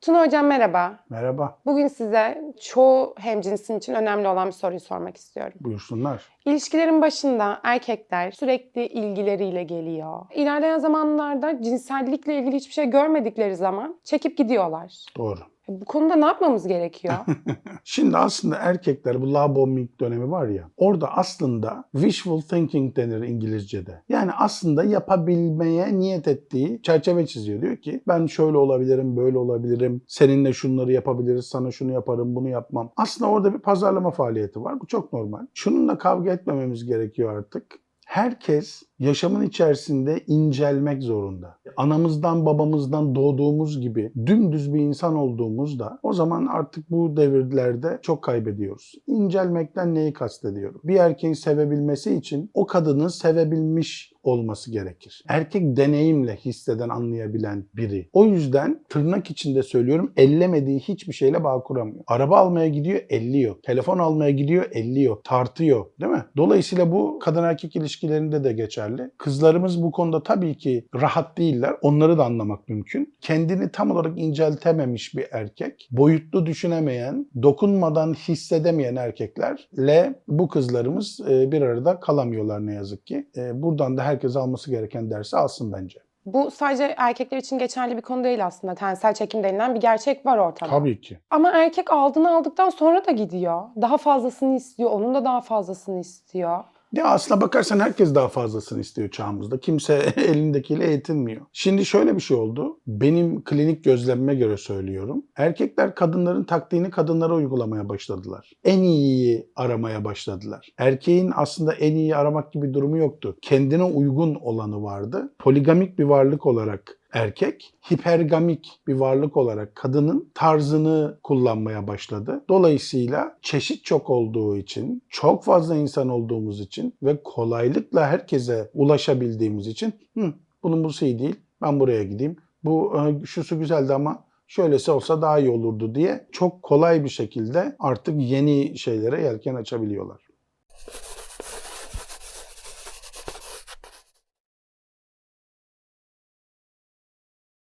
Tuna Hocam merhaba. Merhaba, Bugün size çoğu hemcinsin için önemli olan bir soruyu sormak istiyorum. buyursunlar. İlişkilerin başında erkekler sürekli ilgileriyle geliyor. İlerleyen zamanlarda cinsellikle ilgili hiçbir şey görmedikleri zaman çekip gidiyorlar. Doğru. Bu konuda ne yapmamız gerekiyor? Şimdi aslında erkekler bu love bombing dönemi var ya orada aslında wishful thinking denir İngilizce'de. Yani aslında yapabilmeye niyet ettiği çerçeve çiziyor. Diyor ki ben şöyle olabilirim, böyle olabilirim. Seninle şunları yapabiliriz, sana şunu yaparım, bunu yapmam. Aslında orada bir pazarlama faaliyeti var. Bu çok normal. Şununla kavga etmememiz gerekiyor artık. Herkes yaşamın içerisinde incelmek zorunda. Anamızdan babamızdan doğduğumuz gibi dümdüz bir insan olduğumuzda o zaman artık bu devirlerde çok kaybediyoruz. İncelmekten neyi kastediyorum? Bir erkeğin sevebilmesi için o kadının sevebilmiş olması gerekir. Erkek deneyimle hisseden, anlayabilen biri. O yüzden tırnak içinde söylüyorum ellemediği hiçbir şeyle bağ kuramıyor. Araba almaya gidiyor, elliyor. Telefon almaya gidiyor, elliyor. Tartıyor. Değil mi? Dolayısıyla bu kadın erkek ilişkilerinde de geçerli. Kızlarımız bu konuda tabii ki rahat değiller. Onları da anlamak mümkün. Kendini tam olarak inceltememiş bir erkek, boyutlu düşünemeyen, dokunmadan hissedemeyen erkeklerle bu kızlarımız e, bir arada kalamıyorlar ne yazık ki. E, Buradan da herkes alması gereken dersi alsın bence. Bu sadece erkekler için geçerli bir konu değil aslında. Tensel çekim denilen bir gerçek var ortada. Tabii ki. Ama erkek aldığını aldıktan sonra da gidiyor. Daha fazlasını istiyor. Onun da daha fazlasını istiyor. Ya aslına bakarsan herkes daha fazlasını istiyor çağımızda. Kimse elindekiyle yetinmiyor. Şimdi şöyle bir şey oldu. Benim klinik gözlemime göre söylüyorum. Erkekler kadınların taktiğini kadınlara uygulamaya başladılar. En iyiyi aramaya başladılar. Erkeğin aslında en iyi aramak gibi durumu yoktu. Kendine uygun olanı vardı. Poligamik bir varlık olarak erkek hipergamik bir varlık olarak kadının tarzını kullanmaya başladı. Dolayısıyla çeşit çok olduğu için, çok fazla insan olduğumuz için ve kolaylıkla herkese ulaşabildiğimiz için Hı, bunun bu iyi değil, ben buraya gideyim. Bu e, şusu güzeldi ama şöylesi olsa daha iyi olurdu diye çok kolay bir şekilde artık yeni şeylere yelken açabiliyorlar.